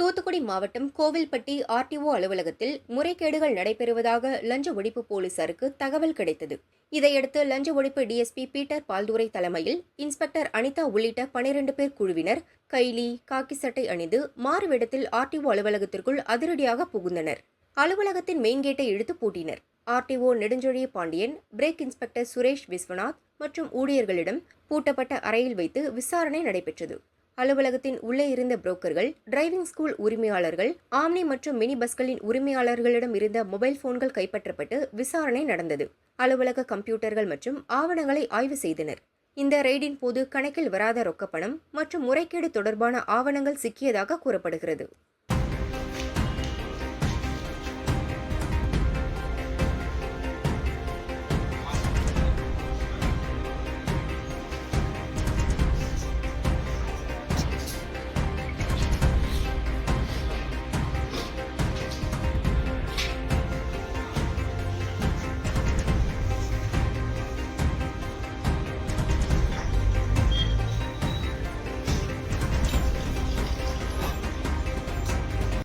தூத்துக்குடி மாவட்டம் கோவில்பட்டி ஆர்டிஓ அலுவலகத்தில் முறைகேடுகள் நடைபெறுவதாக லஞ்ச ஒழிப்பு போலீசாருக்கு தகவல் கிடைத்தது. இதையடுத்து லஞ்ச ஒழிப்பு டிஎஸ்பி பீட்டர் பால்துரை தலைமையில் இன்ஸ்பெக்டர் அனிதா உள்ளிட்ட பனிரெண்டு பேர் குழுவினர் கைலி காக்கி சட்டை அணிந்து மாறுவேடத்தில் ஆர்டிஓ அலுவலகத்திற்குள் அதிரடியாக புகுந்தனர். அலுவலகத்தின் மெயின் கேட்டை இழுத்து பூட்டினர். RTO Nedunchezhiya Pandian brake inspector Suresh Viswanath மற்றும் ஊழியர்களிடம் பூட்டப்பட்ட அறையில் வைத்து விசாரணை நடைபெற்றது. அலுவலகத்தின் உள்ளே இருந்த புரோக்கர்கள் டிரைவிங் ஸ்கூல் உரிமையாளர்கள் ஆம்னி மற்றும் மினி பஸ்களின் உரிமையாளர்களிடம் இருந்த மொபைல் போன்கள் கைப்பற்றப்பட்டு விசாரணை நடந்தது. அலுவலக கம்ப்யூட்டர்கள் மற்றும் ஆவணங்களை ஆய்வு செய்தனர். இந்த ரெய்டின் போது கணக்கில் வராத ரொக்கப்பணம் மற்றும் முறைகேடு தொடர்பான ஆவணங்கள் சிக்கியதாக கூறப்படுகிறது.